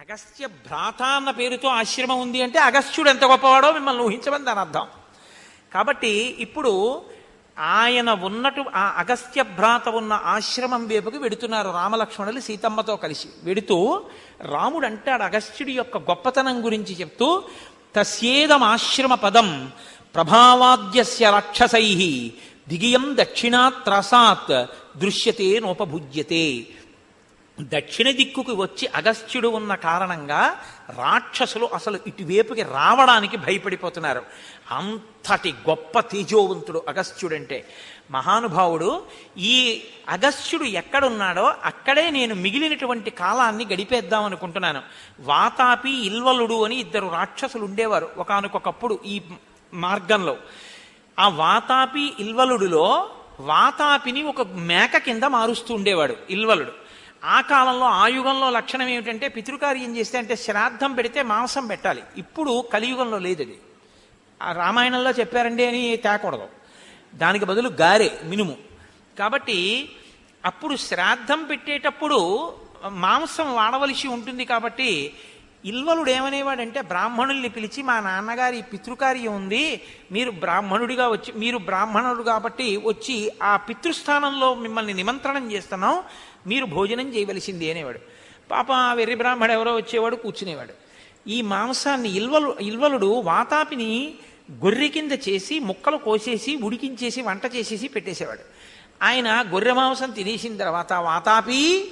అగస్త్య భ్రాత అన్న పేరుతో ఆశ్రమం ఉంది అంటే అగస్త్యుడు ఎంత గొప్పవాడో మిమ్మల్ని ఊహించమని దాని అర్థం. కాబట్టి ఇప్పుడు ఆయన ఉన్నటు ఆ అగస్త్య భ్రాత ఉన్న ఆశ్రమం వైపుకి వెడుతున్నారు రామలక్ష్మణులు సీతమ్మతో కలిసి. వెడుతూ రాముడు అంటాడు అగస్త్యుడి యొక్క గొప్పతనం గురించి చెప్తూ తస్యేదమాశ్రమ పదం ప్రభావాద్యస్య రాక్షసై దిగియం దక్షిణాత్రాసాత్ దృశ్యతే నోపభుజ్యతే. దక్షిణ దిక్కుకి వచ్చి అగస్త్యుడు ఉన్న కారణంగా రాక్షసులు అసలు ఇటువైపుకి రావడానికి భయపడిపోతున్నారు. అంతటి గొప్ప తేజోవంతుడు అగస్త్యుడంటే. మహానుభావుడు ఈ అగస్త్యుడు ఎక్కడున్నాడో అక్కడే నేను మిగిలినటువంటి కాలాన్ని గడిపేద్దాం అనుకుంటున్నాను. వాతాపి ఇల్వలుడు అని ఇద్దరు రాక్షసులు ఉండేవారు ఒకనకొకప్పుడు ఈ మార్గంలో. ఆ వాతాపి ఇల్వలుడులో వాతాపిని ఒక మేక కింద మారుస్తూ ఉండేవాడు ఇల్వలుడు. ఆ కాలంలో ఆ యుగంలో లక్షణం ఏమిటంటే పితృకార్యం చేస్తే అంటే శ్రాద్ధం పెడితే మాంసం పెట్టాలి. ఇప్పుడు కలియుగంలో లేదు అది. ఆ రామాయణంలో చెప్పారండి అని తేకూడదు. దానికి బదులు గారే మినుము. కాబట్టి అప్పుడు శ్రాద్ధం పెట్టేటప్పుడు మాంసం వాడవలసి ఉంటుంది కాబట్టి ఇల్వలుడు ఏమనేవాడంటే బ్రాహ్మణుల్ని పిలిచి మా నాన్నగారి పితృకార్యం ఉంది మీరు బ్రాహ్మణుడిగా వచ్చి మీరు బ్రాహ్మణుడు కాబట్టి వచ్చి ఆ పితృస్థానంలో మిమ్మల్ని నిమంత్రణం చేస్తున్నాం మీరు భోజనం చేయవలసింది అనేవాడు. పాప వెర్రి బ్రాహ్మడు ఎవరో వచ్చేవాడు కూర్చునేవాడు. ఈ మాంసాన్ని ఇల్వలు ఇల్వలుడు వాతాపిని గొర్రె కింద చేసి ముక్కలు కోసేసి ఉడికించేసి వంట చేసేసి పెట్టేసేవాడు. ఆయన గొర్రె మాంసం తినేసిన తర్వాత వాతాపి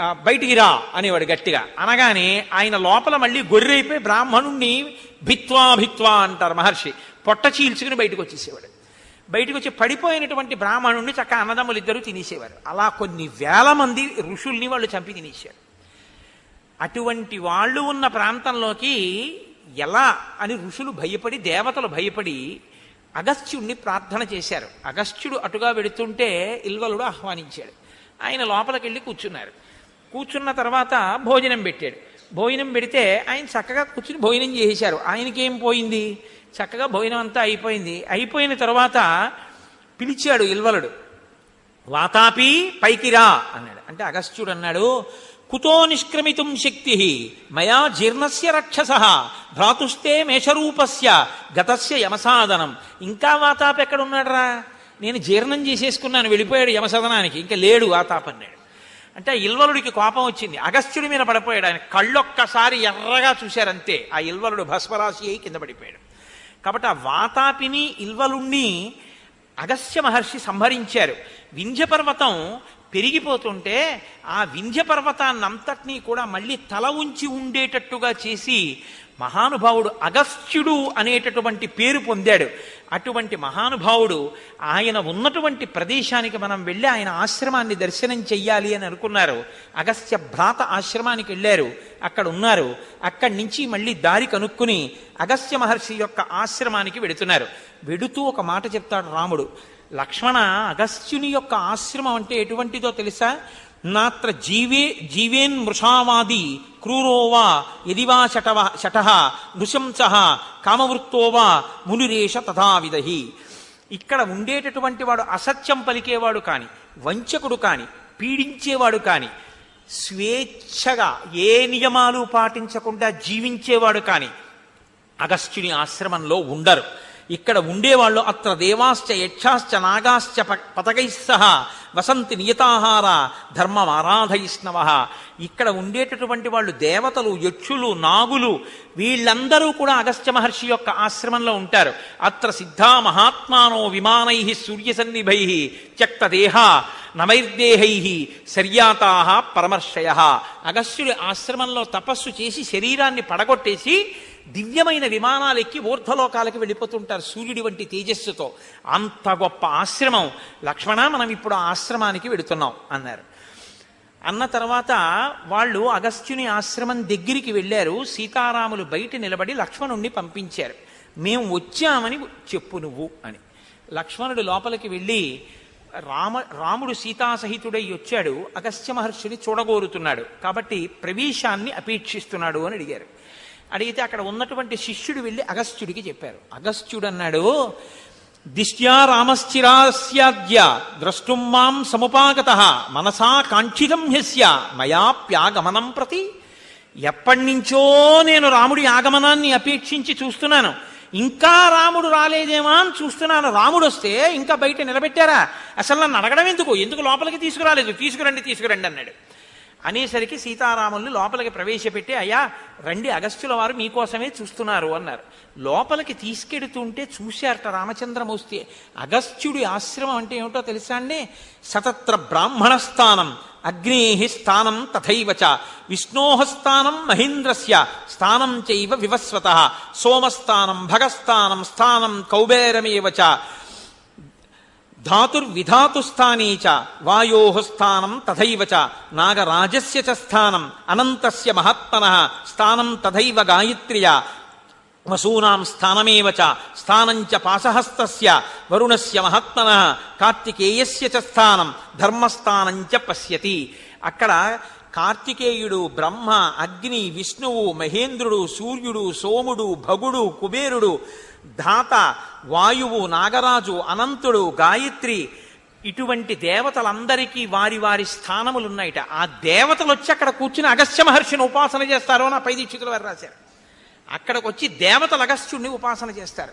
బయటికి రా అనేవాడు గట్టిగా. అనగానే ఆయన లోపల మళ్ళీ గొర్రె అయిపోయి బ్రాహ్మణుణ్ణి భిత్వా భిత్వా అంటారు మహర్షి. పొట్ట చీల్చుకుని బయటకు వచ్చేసేవాడు. బయటకు వచ్చి పడిపోయినటువంటి బ్రాహ్మణుడిని చక్క అన్నదమ్ములు ఇద్దరు తినేసేవారు. అలా కొన్ని వేల మంది ఋషుల్ని వాళ్ళు చంపి తినేసారు అటువంటి వాళ్ళు ఉన్న ప్రాంతంలోకి ఎలా అని ఋషులు భయపడి దేవతలు భయపడి అగస్త్యుణ్ణి ప్రార్థన చేశారు. అగస్త్యుడు అటుగా వెడుతుంటే ఇల్వలుడు ఆహ్వానించాడు. ఆయన లోపలికి వెళ్ళి కూర్చున్నారు. కూర్చున్న తర్వాత భోజనం పెట్టాడు. భోజనం పెడితే ఆయన చక్కగా కూర్చుని భోజనం చేసేశారు. ఆయనకేం పోయింది? చక్కగా భోజనం అంతా అయిపోయింది. అయిపోయిన తర్వాత పిలిచాడు ఇల్వలుడు. వాతాపి పైకిరా అన్నాడు. అంటే అగస్త్యుడు అన్నాడు కుతో నిష్క్రమితుం శక్తి మయా జీర్ణస్య రక్షస భ్రాతుస్తే మేషరూపస్య గతస్య యమసాదనం ఇంకా వాతాపి ఎక్కడున్నాడరా? నేను జీర్ణం చేసేసుకున్నాను వెళ్ళిపోయాడు యమసదనానికి ఇంకా లేడు వాతాప అన్నాడు. అంటే ఆ ఇల్వలుడికి కోపం వచ్చింది. అగస్త్యుడి మీద పడిపోయాడు ఆయన. కళ్ళొక్కసారి ఎర్రగా చూశారంతే. ఆ ఇల్వలుడు భస్మరాశి అయి కింద పడిపోయాడు. కాబట్టి ఆ వాతాపిని ఇల్వలుణ్ణి అగస్త్య మహర్షి సంహరించారు. వింధ్య పర్వతం పెరిగిపోతుంటే ఆ వింధ్య పర్వతాన్నంతటినీ కూడా మళ్ళీ తల ఉంచి ఉండేటట్టుగా చేసి మహానుభావుడు అగస్త్యుడు అనేటటువంటి పేరు పొందాడు. అటువంటి మహానుభావుడు ఆయన ఉన్నటువంటి ప్రదేశానికి మనం వెళ్ళి ఆయన ఆశ్రమాన్ని దర్శనం చెయ్యాలి అని అనుకున్నారు. అగస్త్య భ్రాత ఆశ్రమానికి వెళ్ళారు. అక్కడ ఉన్నారు. అక్కడి నుంచి మళ్ళీ దారి కనుక్కుని అగస్త్య మహర్షి యొక్క ఆశ్రమానికి వెడుతున్నారు వెడుతూ ఒక మాట చెప్తాడు రాముడు. లక్ష్మణ అగస్త్యుని యొక్క ఆశ్రమం అంటే ఎటువంటిదో తెలుసా? నాత్ర జీవే జీవేన్ మృషావాది క్రూరోవా యదివా శటవ శట నృశంస కామవృత్తోవా మునిరేష తథావిధి ఇక్కడ ఉండేటటువంటి వాడు అసత్యం పలికేవాడు కాని వంచకుడు కాని పీడించేవాడు కాని స్వేచ్ఛగా ఏ నియమాలు పాటించకుండా జీవించేవాడు కాని అగస్త్యుని ఆశ్రమంలో ఉండరు. ఇక్కడ ఉండేవాళ్ళు అత్ర దేవాశ్చ యక్షాశ్చ నాగాశ్చ ప- వసంతి నియతాహార ధర్మం ఆరాధయిష్ణవ ఇక్కడ ఉండేటటువంటి వాళ్ళు దేవతలు యక్షులు నాగులు వీళ్ళందరూ కూడా అగస్త్య మహర్షి యొక్క ఆశ్రమంలో ఉంటారు. అత్ర సిద్ధా మహాత్మానో విమానై సూర్యసన్నిభై త్యక్తదేహ త్యక్త నవైర్దేహై శర్యాతా పరమర్శయ అగస్త్యుడి ఆశ్రమంలో తపస్సు చేసి శరీరాన్ని పడగొట్టేసి దివ్యమైన విమానాలు ఎక్కి ఊర్ధ్వలోకాలకు వెళ్ళిపోతుంటారు సూర్యుడి వంటి తేజస్సుతో. అంత గొప్ప ఆశ్రమం. లక్ష్మణ మనం ఇప్పుడు ఆ ఆశ్రమానికి వెడుతున్నాం అన్నారు. అన్న తర్వాత వాళ్ళు అగస్త్యుని ఆశ్రమం దగ్గరికి వెళ్ళారు. సీతారాములు బయట నిలబడి లక్ష్మణుణ్ణి పంపించారు. మేము వచ్చామని చెప్పు నువ్వు అని. లక్ష్మణుడు లోపలికి వెళ్ళి రామ రాముడు సీతాసహితుడై వచ్చాడు. అగస్త్య మహర్షిని చూడగోరుతున్నాడు. కాబట్టి ప్రవేశాన్ని అపేక్షిస్తున్నాడు అని అడిగారు. అడిగితే అక్కడ ఉన్నటువంటి శిష్యుడు వెళ్ళి అగస్త్యుడికి చెప్పారు. అగస్త్యుడు అన్నాడు దిష్ట్యా రామశ్చిరాస్యాద్య ద్రష్టుం మాం సముపాగత మనసా కాంక్షితం హ్యస్య మయాప్యాగమనం ప్రతి. ఎప్పటినుంచో నేను రాముడి ఆగమనాన్ని అపేక్షించి చూస్తున్నాను. ఇంకా రాముడు రాలేదేమా అని చూస్తున్నాను. రాముడు వస్తే ఇంకా బయట నిలబెట్టారా? అసలు నన్ను అడగడం ఎందుకు? ఎందుకు లోపలికి తీసుకురాలేదు? తీసుకురండి తీసుకురండి అన్నాడు. అనేసరికి సీతారాముల్ని లోపలికి ప్రవేశపెట్టి అయ్యా రండి అగస్త్యుల వారు మీకోసమే చూస్తున్నారు అన్నారు. లోపలికి తీసుకెడుతుంటే చూశారట రామచంద్రమూర్తి. అగస్త్యుడి ఆశ్రమం అంటే ఏమిటో తెలుసా అండి? సతత్ర బ్రాహ్మణ స్థానం అగ్నేహి స్థానం తథైవ చ స్థానం మహేంద్రస్య స్థానం చైవ వివస్వత సోమస్థానం భగస్థానం స్థానం కౌబేరమేవ ధాతుర్విధాతుస్థానీచ ధాతుర్విధాతుస్థానే వాయో స్థానం తథైవ చ నాగరాజస్య చ స్థానం అనంతస్య మహాత్మన స్థానం తథైవ గాయత్ర్యా వసూనాం స్థానమేవ చ స్థానంచ చ పాశహస్తస్య వరుణస్య మహాత్మన కార్తికేయస్య చ స్థానం ధర్మస్థానంచ పశ్యతి. అక్కడ కార్తికేయుడు బ్రహ్మ అగ్ని విష్ణువు మహేంద్రుడు సూర్యుడు సోముడు భగుడు కుబేరుడు ధాత వాయువు నాగరాజు అనంతుడు గాయత్రి ఇటువంటి దేవతలందరికీ వారి వారి స్థానములున్నాయిట. ఆ దేవతలు వచ్చి అక్కడ కూర్చుని అగస్త్య మహర్షిని ఉపాసన చేస్తారో నా పై దీక్షితులు వారు రాశారు. అక్కడికి వచ్చి దేవతలు అగస్త్యుడిని ఉపాసన చేస్తారు.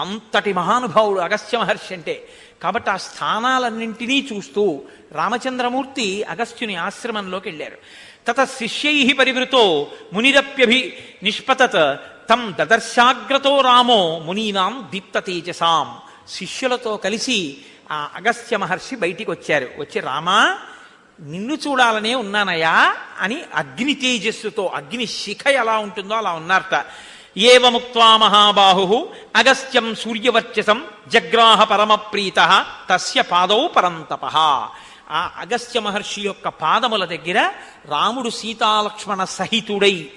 అంతటి మహానుభావుడు అగస్త్య మహర్షి అంటే. కాబట్టి ఆ స్థానాలన్నింటినీ చూస్తూ రామచంద్రమూర్తి అగస్త్యుని ఆశ్రమంలోకి వెళ్ళారు తత శిష్యై పరివృతో మునిరప్యభి నిష్పతత్ తం దదర్శాగ్రతో రామో మునీనాం దీప్త తేజసాం. శిష్యులతో కలిసి ఆ అగస్త్య మహర్షి బయటికి వచ్చారు వచ్చి రామా నిన్ను చూడాలనే ఉన్నానయా? అని అగ్ని తేజస్సుతో అగ్ని శిఖ ఎలా ఉంటుందో అలా ఉన్నారట. ఏవముక్వా మహాబాహు అగస్త్యం సూర్యవర్చసం జగ్రాహ పరమప్రీత తస్య పాదౌ పరంతప. ఆ అగస్త్య మహర్షి యొక్క పాదముల దగ్గర రాముడు సీతాలక్ష్మణ సహితుడై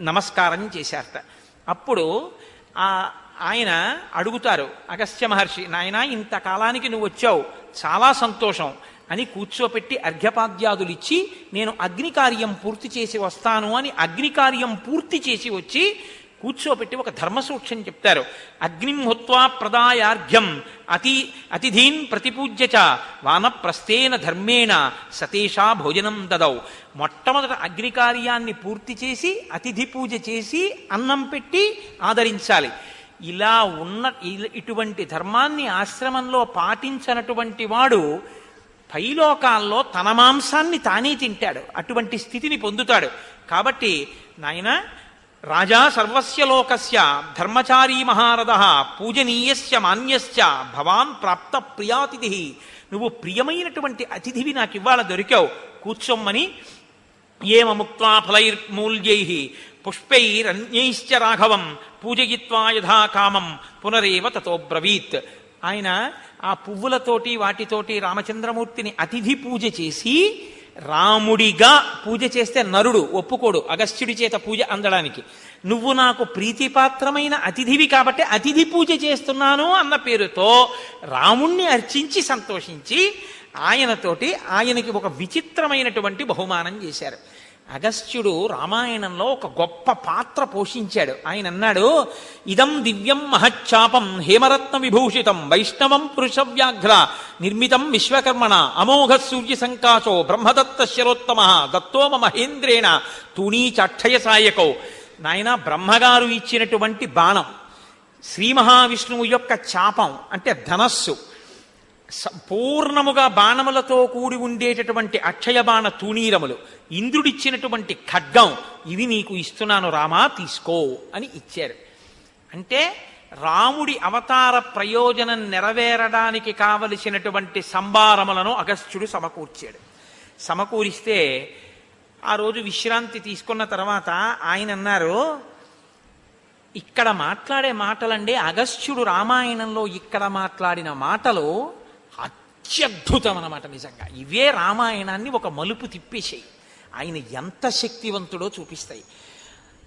నమస్కారం చేశారట. అప్పుడు ఆ ఆయన అడుగుతారు అగస్త్య మహర్షి నాయన ఇంతకాలానికి నువ్వు వచ్చావు చాలా సంతోషం. అని కూర్చోపెట్టి అర్ఘ్యపాద్యాదులు ఇచ్చి నేను అగ్ని కార్యం పూర్తి చేసి వస్తాను అని అగ్ని కార్యం పూర్తి చేసి వచ్చి కూర్చోబెట్టి ఒక ధర్మసూక్ష్యం చెప్తారు. అగ్నిం ప్రదాయార్ఘ్యం అతి అతిథీన్ ప్రతిపూజ్య చ వానప్రస్థేన ధర్మేణ సతేషా భోజనం దదౌ. మొట్టమొదట అగ్ని కార్యాన్ని పూర్తి చేసి అతిథి పూజ చేసి అన్నం పెట్టి ఆదరించాలి. ఇలా ఉన్న ఇటువంటి ధర్మాన్ని ఆశ్రమంలో పాటించనటువంటి వాడు పైలోకాల్లో తన మాంసాన్ని తానే తింటాడు. అటువంటి స్థితిని పొందుతాడు. కాబట్టి నాయన రాజా సర్వస్యలోకస్య ధర్మచారీ మహారథ పూజనీయస్య మాన్యస్య భవాన్ ప్రాప్త ప్రియాతిథి. నువ్వు ప్రియమైనటువంటి అతిథివి నాకు ఇవాళ దొరికావు. కూర్చోమ్మని. ఏమముక్వా ఫలైర్మూల్యై. పుష్పైరన్యైశ్చ రాఘవం. పూజయిత్వా యథా కామం. పునరేవ తతోబ్రవీత్ ఆయన ఆ పువ్వులతోటి వాటితోటి రామచంద్రమూర్తిని అతిథి పూజ చేసి రాముడిగా పూజ చేస్తే నరుడు ఒప్పుకోడు. అగస్త్యుడి చేత పూజ అందడానికి. నువ్వు నాకు ప్రీతిపాత్రమైన అతిథివి కాబట్టి అతిథి పూజ చేస్తున్నాను అన్న పేరుతో రాముణ్ణి అర్చించి సంతోషించి ఆయనతోటి ఆయనకి ఒక విచిత్రమైనటువంటి బహుమానం చేశారు. అగస్త్యుడు రామాయణంలో ఒక గొప్ప పాత్ర పోషించాడు. ఆయన అన్నాడు ఇదం దివ్యం మహచ్చాపం హేమరత్న విభూషితం వైష్ణవం పురుషవ్యాఘ్ర నిర్మితం విశ్వకర్మణ అమోఘ సూర్య సంకాశో బ్రహ్మదత్త శరోత్తమ దత్తోమ మహేంద్రేణ తూణీచాక్షయ సాయకో. నాయన బ్రహ్మగారు ఇచ్చినటువంటి బాణం శ్రీ మహావిష్ణువు యొక్క చాపం అంటే ధనస్సు. సంపూర్ణముగా బాణములతో కూడి ఉండేటటువంటి అక్షయ బాణ తూణీరములు ఇంద్రుడిచ్చినటువంటి ఖడ్గం ఇవి నీకు ఇస్తున్నాను రామా తీసుకో అని ఇచ్చారు. అంటే రాముడి అవతార ప్రయోజనం నెరవేరడానికి కావలసినటువంటి సంభారములను అగస్త్యుడు సమకూర్చాడు. సమకూరిస్తే ఆ రోజు విశ్రాంతి తీసుకున్న తర్వాత ఆయన అన్నారు ఇక్కడ మాట్లాడే మాటలండి అగస్త్యుడు రామాయణంలో ఇక్కడ మాట్లాడిన మాటలు అత్యద్భుతం అనమాట నిజంగా. ఇవే రామాయణాన్ని ఒక మలుపు తిప్పేసాయి ఆయన ఎంత శక్తివంతుడో చూపిస్తాయి.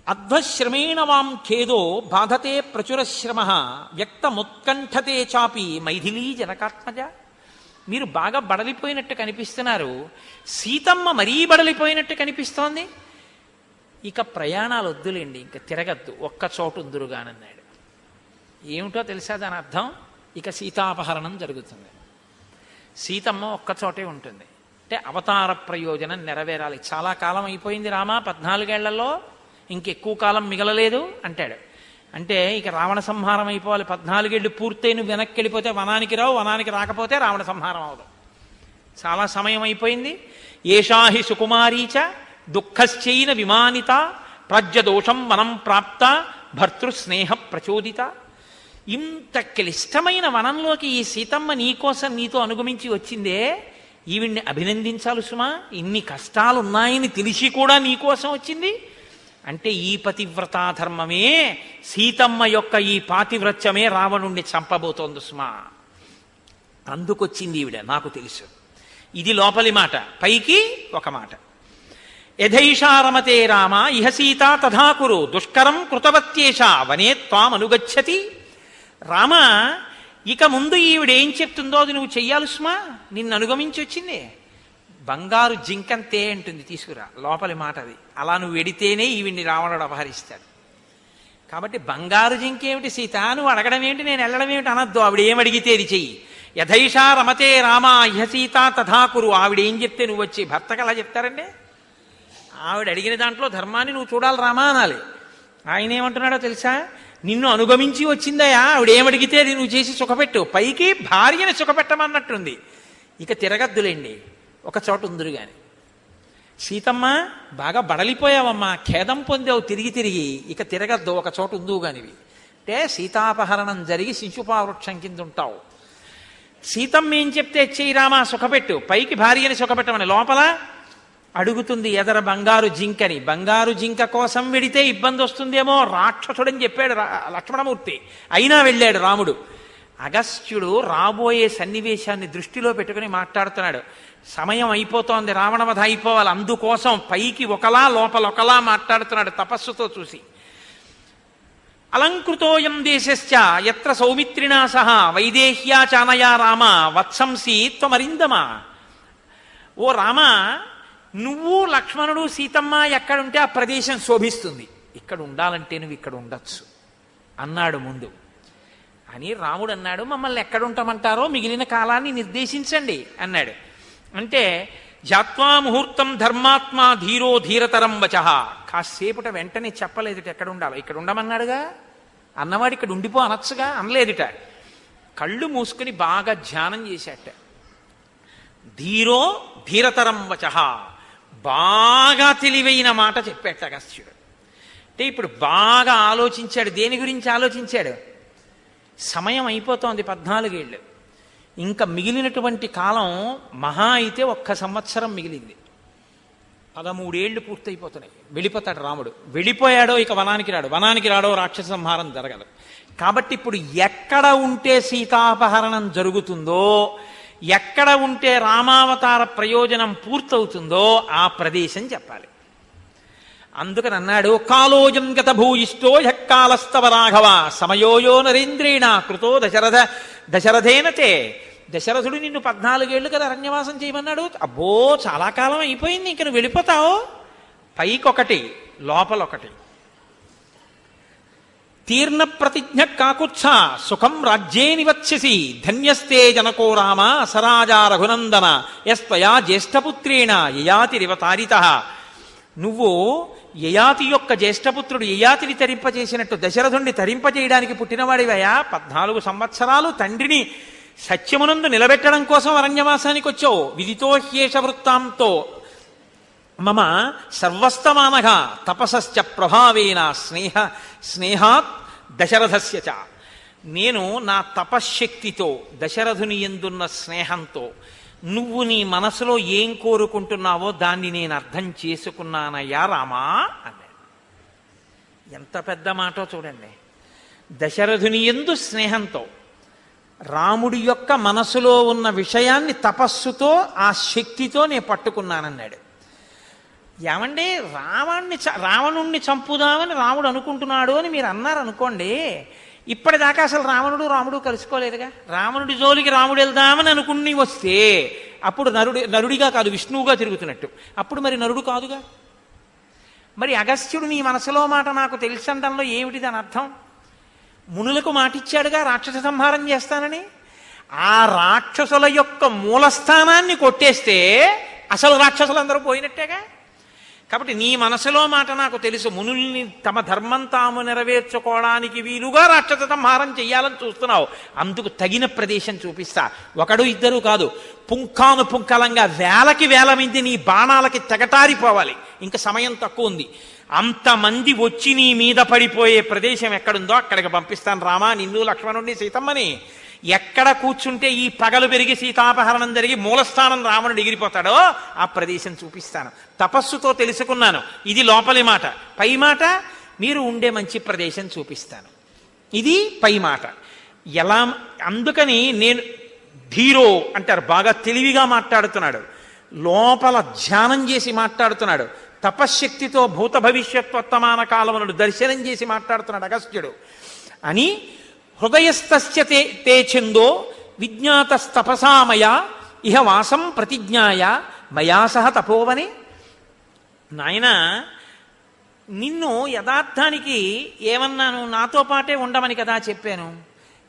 అధ్వశ్రమేణ వాం ఖేదో బాధతే ప్రచురశ్రమ వ్యక్తముత్కంఠతే చాపి మైథిలీ జనకాత్మజ. మీరు బాగా బడలిపోయినట్టు కనిపిస్తున్నారు. సీతమ్మ మరీ బడలిపోయినట్టు కనిపిస్తోంది. ఇక ప్రయాణాలు వద్దులేండి ఇంకా తిరగద్దు. ఒక్క చోటు ఉందురుగానన్నాడు. ఏమిటో తెలుసా దాని అర్థం? ఇక సీతాపహరణం జరుగుతుంది. సీతమ్మ ఒక్కచోటే ఉంటుంది. అంటే అవతార ప్రయోజనం నెరవేరాలి. చాలా కాలం అయిపోయింది రామా పద్నాలుగేళ్ళలో ఇంకెక్కువ కాలం మిగలలేదు అంటాడు. అంటే ఇక రావణ సంహారం అయిపోవాలి. పద్నాలుగేళ్ళు పూర్తయి నువ్వు వెనక్కి వెళ్ళిపోతే వనానికి రావు వనానికి రాకపోతే రావణ సంహారం అవదు చాలా సమయం అయిపోయింది. ఏషాహి సుకుమారీచ దుఃఖశ్చైన విమానిత ప్రజ్యదోషం వనం ప్రాప్త భర్తృస్నేహ ప్రచోదిత. ఇంత క్లిష్టమైన వనంలోకి ఈ సీతమ్మ నీకోసం నీతో అనుగమించి వచ్చిందే? ఈవిడ్ని అభినందించాలి సుమా. ఇన్ని కష్టాలున్నాయని తెలిసి కూడా నీకోసం వచ్చింది? అంటే ఈ పతివ్రతాధర్మమే సీతమ్మ యొక్క ఈ పాతివ్రత్యమే రావణుణ్ణి చంపబోతోంది సుమా. అందుకొచ్చింది ఈవిడ నాకు తెలుసు. ఇది లోపలి మాట పైకి ఒక మాట. యథైషారమతే రామ ఇహ సీత తథాకురు దుష్కరం కృతవత్యేష వనే త్వామనుగచ్చతి. రామ ఇక ముందు ఈవిడేం చెప్తుందో అది నువ్వు చెయ్యాలి సుమా. నిన్ను అనుగమించి వచ్చింది. బంగారు జింకంతే అంటుంది తీసుకురా. లోపలి మాట అది. అలా నువ్వు వెడితేనే ఈవిడిని రావణుడు అపహరిస్తాడు. కాబట్టి బంగారు జింకేమిటి సీత? నువ్వు అడగడం ఏమిటి? నేను వెళ్ళడం ఏమిటి? అనద్దు. ఆవిడ ఏం అడిగితే అది చెయ్యి. యథైషా రమతే రామ ఇహ సీత తథాకురు ఆవిడ ఏం చెప్తే నువ్వు వచ్చి భర్తకు అలా చెప్తారండి? ఆవిడ అడిగిన దాంట్లో ధర్మాన్ని నువ్వు చూడాలి రామా అనాలి. ఆయన ఏమంటున్నాడో తెలుసా? నిన్ను అనుగమించి వచ్చిందయా? ఆవిడ ఏమడిగితే అది నువ్వు చేసి సుఖపెట్టు. పైకి భార్యని సుఖపెట్టమన్నట్టుంది. ఇక తిరగద్దులేండి. ఒక చోట ఉందిరు కానీ సీతమ్మ బాగా బడలిపోయావమ్మా. ఖేదం పొందావు తిరిగి తిరిగి. ఇక తిరగద్దు. ఒక చోట ఉందువు కానివి అంటే సీతాపహరణం జరిగి శిశుపావృక్షం కింద ఉంటావు సీతమ్మ ఏం చెప్తే చెయ్యి రామా సుఖపెట్టు. పైకి భార్యని సుఖపెట్టమని. లోపల అడుగుతుంది ఎదర బంగారు జింకని. బంగారు జింక కోసం వెడితే ఇబ్బంది వస్తుందేమో రాక్షసుడని చెప్పాడు రా- లక్ష్మణమూర్తి. అయినా వెళ్ళాడు రాముడు. అగస్త్యుడు రాబోయే సన్నివేశాన్ని దృష్టిలో పెట్టుకుని మాట్లాడుతున్నాడు. సమయం అయిపోతోంది రావణవధ అయిపోవాలి. అందుకోసం పైకి ఒకలా లోపల ఒకలా మాట్లాడుతున్నాడు తపస్సుతో చూసి. అలంకృతోయం దేశశ్చ ఎత్ర సౌమిత్రిణా సహ వైదేహ్యాచానయా రామ వత్సంసి త్వమరిందమా. ఓ రామ నువ్వు లక్ష్మణుడు సీతమ్మ ఎక్కడుంటే ఆ ప్రదేశం శోభిస్తుంది. ఇక్కడ ఉండాలంటే నువ్వు ఇక్కడ ఉండొచ్చు. అన్నాడు ముందు. అని రాముడు అన్నాడు మమ్మల్ని ఎక్కడ ఉంటామంటారో మిగిలిన కాలాన్ని నిర్దేశించండి అన్నాడు. అంటే జాత్వా ముహూర్తం ధర్మాత్మ ధీరో ధీరతరం వచ. కాసేపుట వెంటనే చెప్పలేదుట ఎక్కడ ఉండాలి ఇక్కడ ఉండమన్నాడుగా? అన్నవాడు ఇక్కడ ఉండిపో అనొచ్చుగా? అనలేదుట. కళ్ళు మూసుకుని బాగా ధ్యానం చేశాట. ధీరో ధీరతరం వచ. బాగా తెలివైన మాట చెప్పాడు అగస్త్యుడు అంటే ఇప్పుడు బాగా ఆలోచించాడు. దేని గురించి ఆలోచించాడు? సమయం అయిపోతోంది పద్నాలుగేళ్ళు. ఇంకా మిగిలినటువంటి కాలం మహా అయితే ఒక్క సంవత్సరం మిగిలింది. పదమూడేళ్ళు పూర్తయిపోతున్నాయి. వెళ్ళిపోతాడు రాముడు. వెళ్ళిపోయాడో ఇక వనానికి రాడు. వనానికి రాడో రాక్షస సంహారం జరగదు. కాబట్టి ఇప్పుడు ఎక్కడ ఉంటే సీతాపహరణం జరుగుతుందో ఎక్కడ ఉంటే రామావతార ప్రయోజనం పూర్తవుతుందో ఆ ప్రదేశం చెప్పాలి. అందుకని అన్నాడు కాలోజం గత భూయిష్టో యక్కాలస్తవ రాఘవ సమయోయో నరేంద్రేణ కృతో దశరథ దశరథేనతే దశరథుడు నిన్ను పద్నాలుగేళ్ళు కదా అరణ్యవాసం చేయమన్నాడు. అబ్బో చాలా కాలం అయిపోయింది ఇంక నువ్వు వెళ్ళిపోతావు? పైకొకటి లోపలొకటి. తీర్ణ ప్రతిజ్ఞ కాకుత్స సుఖం రాజ్యే నివత్స్యసి ధన్యస్తే జనకో రామ సరాజా రఘునందన ఎస్త్వయా జ్యేష్ఠపుత్రేణ యయాతిరివ తారిత నువ్వు యయాతి యొక్క జ్యేష్ఠపుత్రుడు యయాతిని తరింపజేసినట్టు దశరథుణ్ణి తరింపజేయడానికి పుట్టినవాడివయా పద్నాలుగు సంవత్సరాలు తండ్రిని సత్యమునందు నిలబెట్టడం కోసం అరణ్యవాసానికి వచ్చావు విదితో హ్యేష వృత్తాంతో మమ సర్వస్తమానగా తపసశ్చ ప్రభావేన స్నేహ స్నేహాత్ దశరథస్య చ. నేను నా తపశ్శక్తితో దశరథుని ఎందున్న స్నేహంతో నువ్వు నీ మనసులో ఏం కోరుకుంటున్నావో దాన్ని నేను అర్థం చేసుకున్నానయ్యా రామా అన్నాడు. ఎంత పెద్ద మాటో చూడండి. దశరథుని ఎందు స్నేహంతో రాముడి యొక్క మనసులో ఉన్న విషయాన్ని తపస్సుతో ఆ శక్తితో నేను పట్టుకున్నానన్నాడు. ఏమండి రావణ్ణి చ- రావణుణ్ణి చంపుదామని రాముడు అనుకుంటున్నాడు అని మీరు అన్నారు అనుకోండి ఇప్పటిదాకా అసలు రావణుడు రాముడు కలుసుకోలేదుగా? రావణుడి జోలికి రాముడు వెళ్దామని అనుకుని వస్తే అప్పుడు నరుడి నరుడిగా కాదు విష్ణువుగా తిరుగుతున్నట్టు. అప్పుడు మరి నరుడు కాదుగా? మరి అగస్త్యుడు నీ మనసులో మాట నాకు తెలిసండంలో ఏమిటి దాని అర్థం? మునులకు మాటిచ్చాడుగా రాక్షస సంహారం చేస్తానని? ఆ రాక్షసుల యొక్క మూలస్థానాన్ని కొట్టేస్తే అసలు రాక్షసులందరూ పోయినట్టేగా? కాబట్టి నీ మనసులో మాట నాకు తెలుసు. మునుల్ని తమ ధర్మం తాము నెరవేర్చుకోవడానికి వీలుగా రాక్షస సంహారం చెయ్యాలని చూస్తున్నావు. అందుకు తగిన ప్రదేశం చూపిస్తా. ఒకడు ఇద్దరు కాదు. పుంఖాను పుంకలంగా వేలకి వేల మంది నీ బాణాలకి తెగటారిపోవాలి. ఇంకా సమయం తక్కువ ఉంది. అంతమంది వచ్చి నీ మీద పడిపోయే ప్రదేశం ఎక్కడుందో అక్కడికి పంపిస్తాను రామా. నిన్ను లక్ష్మణుడిని సీతమ్మని. ఎక్కడ కూర్చుంటే ఈ పగలు పెరిగి సీతాపహరణం జరిగి మూలస్థానం రావణుడు ఎగిరిపోతాడో ఆ ప్రదేశం చూపిస్తాను. తపస్సుతో తెలుసుకున్నాను. ఇది లోపలి మాట. పై మాట మీరు ఉండే మంచి ప్రదేశం చూపిస్తాను. ఇది పై మాట. ఎలా అందుకని నేను ధీరో అంటారు. బాగా తెలివిగా మాట్లాడుతున్నాడు. లోపల ధ్యానం చేసి మాట్లాడుతున్నాడు. తపశ్శక్తితో భూత భవిష్యత్ వర్తమాన కాలములను దర్శనం చేసి మాట్లాడుతున్నాడు అగస్త్యుడు. అని హృదయస్థస్య తే తే ఛందో విజ్ఞాతస్తపసామయ ఇహ వాసం ప్రతిజ్ఞాయ మయా సహ తపోవని. నాయన నిన్ను యథార్థానికి ఏమన్నాను నాతో పాటే ఉండమని కదా చెప్పాను.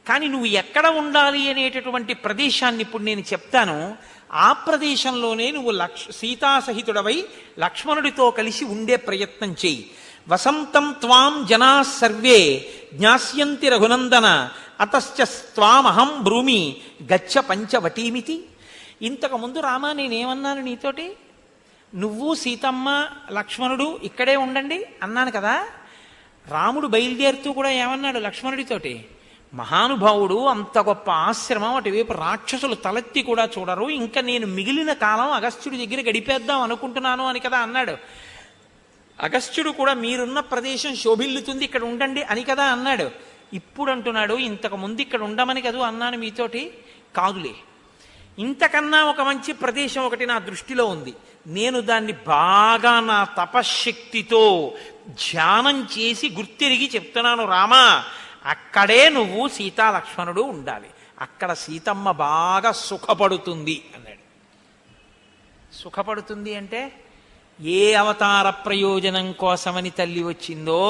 కానీ నువ్వు ఎక్కడ ఉండాలి అనేటటువంటి ప్రదేశాన్ని ఇప్పుడు నేను చెప్తాను. ఆ ప్రదేశంలోనే నువ్వు లక్ష సీతాసహితుడవై లక్ష్మణుడితో కలిసి ఉండే ప్రయత్నం చేయి. వసంతం త్వాం జనా సర్వే జ్ఞాస్యంతి రఘునందన అతశ్చ స్వామహం భ్రూమి గచ్చ పంచవటీమితి ఇంతకు ముందు రామా నేనేమన్నాను నీతోటి? నువ్వు సీతమ్మ లక్ష్మణుడు ఇక్కడే ఉండండి అన్నాను కదా. రాముడు బయలుదేరుతూ కూడా ఏమన్నాడు లక్ష్మణుడితోటి? మహానుభావుడు అంత గొప్ప ఆశ్రమం అటువైపు రాక్షసులు తలెత్తి కూడా చూడరు. ఇంకా నేను మిగిలిన కాలం అగస్త్యుడి దగ్గర గడిపేద్దాం అనుకుంటున్నాను అని కదా అన్నాడు. అగస్త్యుడు కూడా మీరున్న ప్రదేశం శోభిల్లుతుంది ఇక్కడ ఉండండి అని కదా అన్నాడు. ఇప్పుడు అంటున్నాడు ఇంతకు ముందు ఇక్కడ ఉండమని కదా అన్నాను మీతోటి? కాదులే. ఇంతకన్నా ఒక మంచి ప్రదేశం ఒకటి నా దృష్టిలో ఉంది. నేను దాన్ని బాగా నా తపశ్శక్తితో ధ్యానం చేసి గుర్తిరిగి చెప్తున్నాను రామా. అక్కడే నువ్వు సీతా లక్ష్మణుడు ఉండాలి. అక్కడ సీతమ్మ బాగా సుఖపడుతుంది అన్నాడు. సుఖపడుతుంది అంటే? ఏ అవతార ప్రయోజనం కోసమని తల్లి వచ్చిందో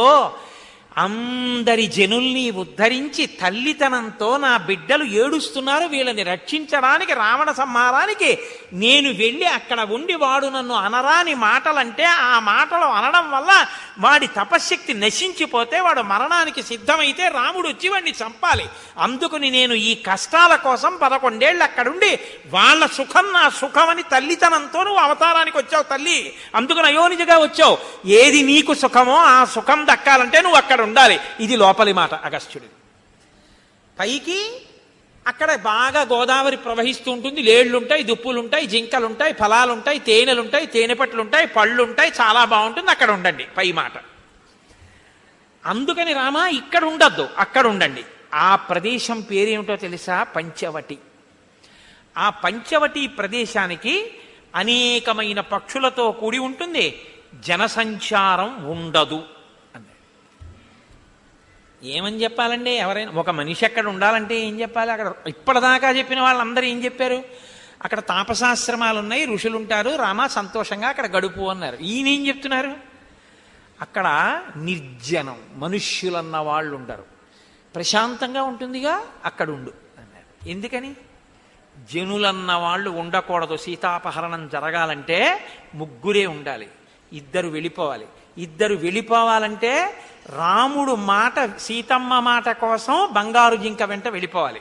అందరి జనుల్ని ఉద్ధరించి తల్లితనంతో నా బిడ్డలు ఏడుస్తున్నారు వీళ్ళని రక్షించడానికి రావణ సంహారానికి నేను వెళ్ళి అక్కడ ఉండి వాడు నన్ను అనరాని మాటలంటే ఆ మాటలు అనడం వల్ల వాడి తపశ్శక్తి నశించిపోతే వాడు మరణానికి సిద్ధమైతే రాముడు వచ్చి వాడిని చంపాలి. అందుకుని నేను ఈ కష్టాల కోసం పదకొండేళ్ళు అక్కడుండి వాళ్ళ సుఖం నా సుఖమని తల్లితనంతో నువ్వు అవతారానికి వచ్చావు తల్లి. అందుకని అయోనిజగా వచ్చావు. ఏది నీకు సుఖమో ఆ సుఖం దక్కాలంటే నువ్వు అక్కడ ఉండాలి. ఇది లోపలి మాట అగస్త్యుడి పైకి అక్కడ బాగా గోదావరి ప్రవహిస్తూ ఉంటుంది లేళ్ళుంటాయి దుప్పులుంటాయి జింకలుంటాయి ఫలాలుంటాయి తేనెలుంటాయి తేనెపట్లుంటాయి పళ్ళుంటాయి. చాలా బాగుంటుంది అక్కడ ఉండండి పై మాట. అందుకని రామా ఇక్కడ ఉండద్దు అక్కడ ఉండండి. ఆ ప్రదేశం పేరేమిటో తెలుసా? పంచవటి. ఆ పంచవటి ప్రదేశానికి అనేకమైన పక్షులతో కూడి ఉంటుంది. జనసంచారం ఉండదు. ఏమని చెప్పాలండి? ఎవరైనా ఒక మనిషి అక్కడ ఉండాలంటే ఏం చెప్పాలి? అక్కడ ఇప్పటిదాకా చెప్పిన వాళ్ళందరూ ఏం చెప్పారు? అక్కడ తాపసాశ్రమాలు ఉన్నాయి ఋషులు ఉంటారు రామ సంతోషంగా అక్కడ గడుపు అన్నారు. ఈయన ఏం చెప్తున్నారు? అక్కడ నిర్జనం మనుష్యులన్న వాళ్ళు ఉండరు ప్రశాంతంగా ఉంటుందిగా అక్కడ ఉండు అన్నారు. ఎందుకని? జనులన్న వాళ్ళు ఉండకూడదు. సీతాపహరణం జరగాలంటే ముగ్గురే ఉండాలి. ఇద్దరు వెళ్ళిపోవాలి. ఇద్దరు వెళ్ళిపోవాలంటే రాముడు మాట సీతమ్మ మాట కోసం బంగారు జింక వెంట వెళ్ళిపోవాలి.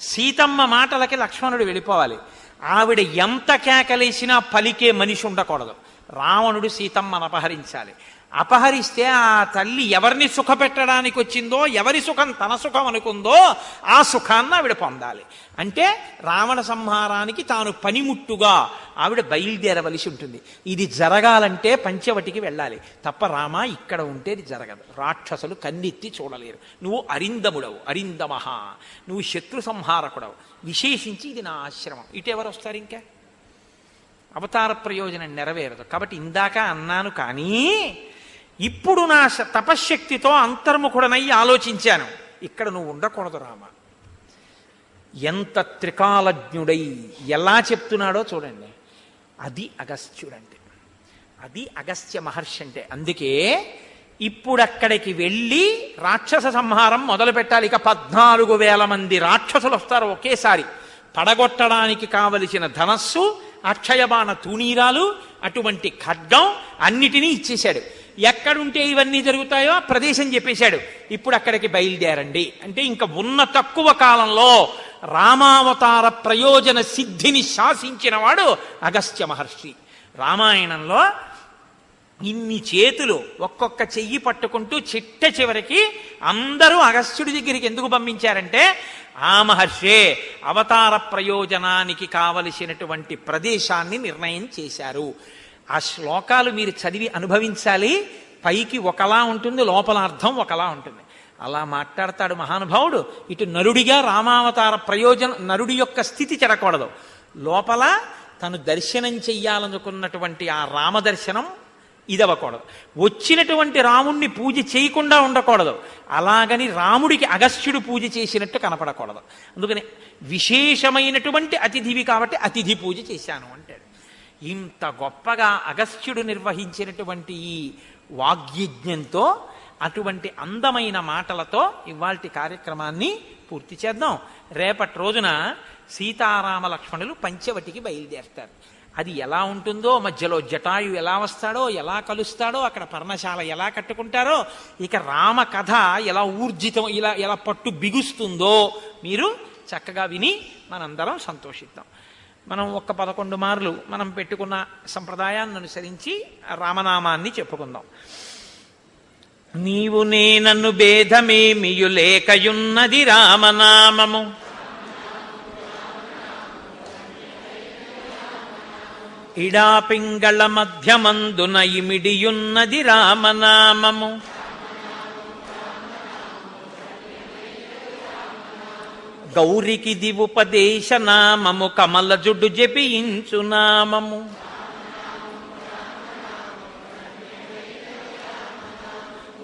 సీతమ్మ మాటలకి లక్ష్మణుడు వెళ్ళిపోవాలి. ఆవిడ ఎంత కేకలేసినా పలికే మనిషి ఉండకూడదు. రావణుడు సీతమ్మను అపహరించాలి. అపహరిస్తే ఆ తల్లి ఎవరిని సుఖపెట్టడానికి వచ్చిందో ఎవరి సుఖం తన సుఖం అనుకుందో ఆ సుఖాన్ని ఆవిడ పొందాలి. అంటే రావణ సంహారానికి తాను పనిముట్టుగా ఆవిడ బయలుదేరవలసి ఉంటుంది. ఇది జరగాలంటే పంచవటికి వెళ్ళాలి. తప్ప రామ ఇక్కడ ఉంటే ఇది జరగదు. రాక్షసులు కన్నెత్తి చూడలేరు. నువ్వు అరిందముడవు అరిందమహ. నువ్వు శత్రు సంహారకుడవు. విశేషించి ఇది నా ఆశ్రమం. ఇటు వస్తారు ఇంకా? అవతార ప్రయోజనం నెరవేరదు. కాబట్టి ఇందాక అన్నాను కానీ ఇప్పుడు నా శ- తపశ్శక్తితో అంతర్ముఖుడనై ఆలోచించాను. ఇక్కడ నువ్వు ఉండకూడదు రామ. ఎంత త్రికాలజ్ఞుడై ఎలా చెప్తున్నాడో చూడండి. అది అగస్త్యుడంటే. అది అగస్త్య మహర్షి అంటే. అందుకే ఇప్పుడు అక్కడికి వెళ్ళి రాక్షస సంహారం మొదలు పెట్టాలి. ఇక పద్నాలుగు వేల మంది రాక్షసులు వస్తారు ఒకేసారి. పడగొట్టడానికి కావలసిన ధనస్సు అక్షయబాణ తూణీరాలు అటువంటి ఖడ్గం అన్నిటినీ ఇచ్చేశాడు. ఎక్కడుంటే ఇవన్నీ జరుగుతాయో ప్రదేశం చెప్పేశాడు. ఇప్పుడు అక్కడికి బయలుదేరండి. అంటే ఇంకా ఉన్న తక్కువ కాలంలో రామావతార ప్రయోజన సిద్ధిని శాసించిన వాడు అగస్త్య మహర్షి. రామాయణంలో ఇన్ని చేతులు ఒక్కొక్క చెయ్యి పట్టుకుంటూ చిట్ట చివరికి అందరూ అగస్త్యుడి దగ్గరికి ఎందుకు పంపించారంటే ఆ మహర్షే అవతార ప్రయోజనానికి కావలసినటువంటి ప్రదేశాన్ని నిర్ణయం చేశారు. ఆ శ్లోకాలు మీరు చదివి అనుభవించాలి. పైకి ఒకలా ఉంటుంది లోపల అర్థం ఒకలా ఉంటుంది. అలా మాట్లాడతాడు మహానుభావుడు. ఇటు నరుడిగా రామావతార ప్రయోజనం నరుడి యొక్క స్థితి చెడకూడదు. లోపల తను దర్శనం చెయ్యాలనుకున్నటువంటి ఆ రామదర్శనం ఇదవ్వకూడదు. వచ్చినటువంటి రాముణ్ణి పూజ చేయకుండా ఉండకూడదు. అలాగని రాముడికి అగస్త్యుడు పూజ చేసినట్టు కనపడకూడదు. అందుకని విశేషమైనటువంటి అతిథివి కాబట్టి అతిథి పూజ చేశాను అంటే ఇంత గొప్పగా అగస్త్యుడు నిర్వహించినటువంటి ఈ వాగ్యజ్ఞంతో అటువంటి అందమైన మాటలతో ఇవాల్టి కార్యక్రమాన్ని పూర్తి చేద్దాం. రేపటి రోజున సీతారామ లక్ష్మణులు పంచవటికి బయలుదేరుతారు. అది ఎలా ఉంటుందో మధ్యలో జటాయు ఎలా వస్తాడో ఎలా కలుస్తాడో అక్కడ పర్ణశాల ఎలా కట్టుకుంటారో ఇక రామ కథ ఎలా ఊర్జితం ఇలా ఎలా పట్టు బిగుస్తుందో మీరు చక్కగా విని మనందరం సంతోషిద్దాం. మనం ఒక్క పదకొండు మార్లు మనం పెట్టుకున్న సంప్రదాయాన్ని అనుసరించి రామనామాన్ని చెప్పుకుందాం. నీవు నేనన్ను భేదమేమియు లేకయున్నది రామనామము ఇడాపింగళ మధ్యమందున ఇమిడియున్నది రామనామము. గౌరికి దివుపదేశ నామము కమల జుడ్డు జపించు నామము.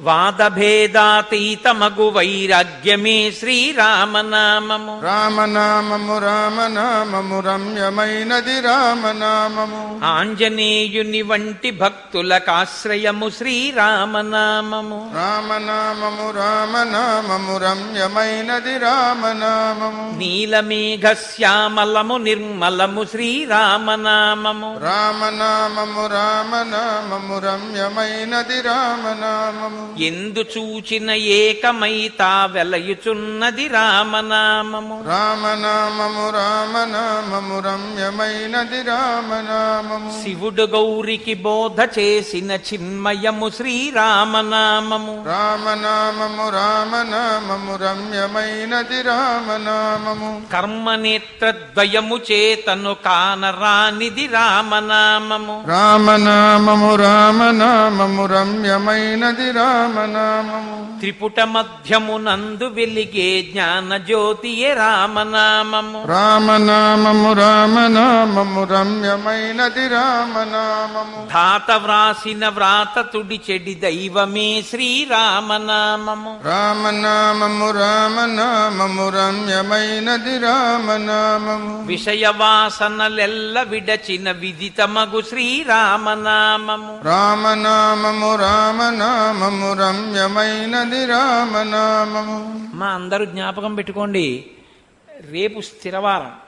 వాదభేదాతీతమగు వైరాగ్యమే శ్రీరామనామము. రామనామము రామనామము రమ్యమైనది రామనామము. ఆంజనేయుని వంటి భక్తులకాశ్రయము శ్రీరామనామము. రామనామము రామనామము రమ్యమైనది రామనామము. నీలమేఘ శ్యామలము నిర్మలము శ్రీరామనామము. రామనామము రామనామము రమ్యమైనది రామనామము. ఎందు చూచిన ఏకమైతా వెలయుచున్నది రామనామము. రామనామము రామనామము రమ్యమైనది రామనామము. శివుడు గౌరికి బోధ చేసిన చిన్మయము శ్రీరామనామము. రామనామము రామనామము రమ్యమైనది రామనామము. కర్మనేత్రద్వయము చేతను కానరానిది రామనామము. రామనామము రామనామము రమ్యమైనది రామనామము త్రిపుట మధ్యమునందు వెలిగే జ్ఞాన జ్యోతియే రామనామము. రామనామము రామనామము రమ్యమైనది రామనామము ధాత వ్రాసిన వ్రాత తుడి చెడి దైవమే శ్రీరామనామము. రామనామము రామనామము రమ్యమైనది రామనామము. విషయ వాసనలెల్ల విడచిన విదితమగు శ్రీరామనామము. రామనామము రామనామము రమ్యమైనది రామనామము మా అందరూ జ్ఞాపకం పెట్టుకోండి. రేపు స్థిరవారం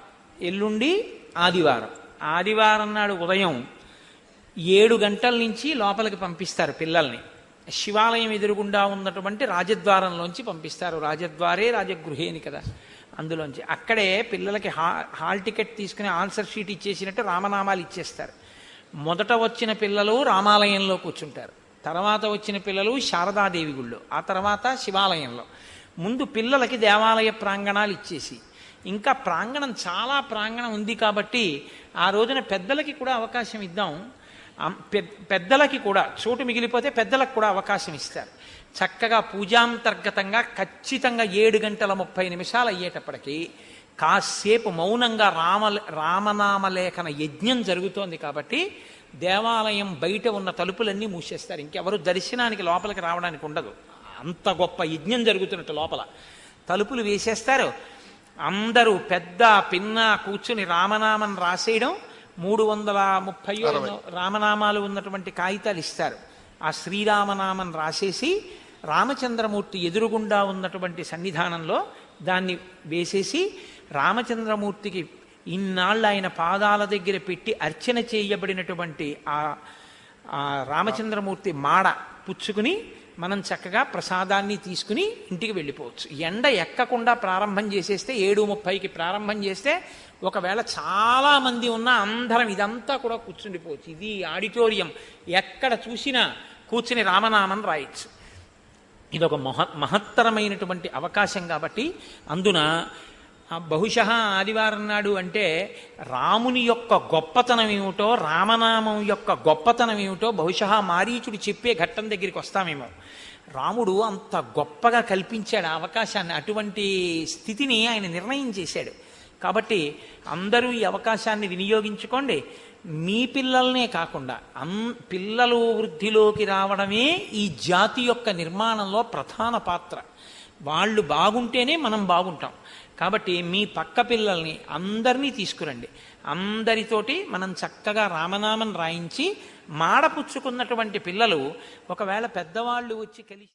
ఎల్లుండి ఆదివారం. ఆదివారం నాడు ఉదయం ఏడు గంటల నుంచి లోపలికి పంపిస్తారు పిల్లల్ని. శివాలయం ఎదురుగుండా ఉన్నటువంటి రాజద్వారంలోంచి పంపిస్తారు. రాజద్వారే రాజగృహేని కదా. అందులోంచి అక్కడే పిల్లలకి హా హాల్ టికెట్ తీసుకుని ఆన్సర్ షీట్ ఇచ్చేసినట్టు రామనామాలు ఇచ్చేస్తారు. మొదట వచ్చిన పిల్లలు రామాలయంలో కూర్చుంటారు. తర్వాత వచ్చిన పిల్లలు శారదాదేవి గుళ్ళు ఆ తర్వాత శివాలయంలో. ముందు పిల్లలకి దేవాలయ ప్రాంగణాలు ఇచ్చేసి ఇంకా ప్రాంగణం చాలా ప్రాంగణం ఉంది కాబట్టి ఆ రోజున పెద్దలకి కూడా అవకాశం ఇద్దాం. పెద్దలకి కూడా చోటు మిగిలిపోతే పెద్దలకు కూడా అవకాశం ఇస్తారు. చక్కగా పూజాంతర్గతంగా ఖచ్చితంగా ఏడు గంటల ముప్పై నిమిషాలు అయ్యేటప్పటికీ కాసేపు మౌనంగా రామ రామనామలేఖన యజ్ఞం జరుగుతోంది కాబట్టి దేవాలయం బయట ఉన్న తలుపులన్నీ మూసేస్తారు. ఇంకెవరు దర్శనానికి లోపలికి రావడానికి ఉండదు. అంత గొప్ప యజ్ఞం జరుగుతున్నట్టు లోపల. తలుపులు వేసేస్తారు. అందరూ పెద్ద పిన్న కూర్చుని రామనామం రాసేయడం మూడు వందల ముప్పై రామనామాలు ఉన్నటువంటి కాగితాలు ఇస్తారు. ఆ శ్రీరామనామం రాసేసి రామచంద్రమూర్తి ఎదురుగుండా ఉన్నటువంటి సన్నిధానంలో దాన్ని వేసేసి రామచంద్రమూర్తికి ఇన్నాళ్ళు ఆయన పాదాల దగ్గర పెట్టి అర్చన చేయబడినటువంటి ఆ రామచంద్రమూర్తి మాడ పుచ్చుకుని మనం చక్కగా ప్రసాదాన్ని తీసుకుని ఇంటికి వెళ్ళిపోవచ్చు. ఎండ ఎక్కకుండా ప్రారంభం చేసేస్తే ఏడు ముప్పైకి ప్రారంభం చేస్తే ఒకవేళ చాలా మంది ఉన్న అందరం ఇదంతా కూడా కూర్చుండిపోవచ్చు. ఇది ఆడిటోరియం. ఎక్కడ చూసినా కూర్చుని రామనామం రాయొచ్చు. ఇది ఒక మహ మహత్తరమైనటువంటి అవకాశం కాబట్టి అందున బహుశ ఆదివారం నాడు అంటే రాముని యొక్క గొప్పతనం ఏమిటో రామనామం యొక్క గొప్పతనం ఏమిటో బహుశ మారీచుడు చెప్పే ఘట్టం దగ్గరికి వస్తామేమో. రాముడు అంత గొప్పగా కల్పించాడు ఆ అవకాశాన్ని అటువంటి స్థితిని ఆయన నిర్ణయం చేశాడు. కాబట్టి అందరూ ఈ అవకాశాన్ని వినియోగించుకోండి. మీ పిల్లల్నే కాకుండా అన్ పిల్లలు వృద్ధిలోకి రావడమే ఈ జాతి యొక్క నిర్మాణంలో ప్రధాన పాత్ర. వాళ్ళు బాగుంటేనే మనం బాగుంటాం. కాబట్టి మీ పక్క పిల్లల్ని అందరినీ తీసుకురండి. అందరితోటి మనం చక్కగా రామనామం రాయించి మాడపుచ్చుకున్నటువంటి పిల్లలు ఒకవేళ పెద్దవాళ్ళు వచ్చి కలిసి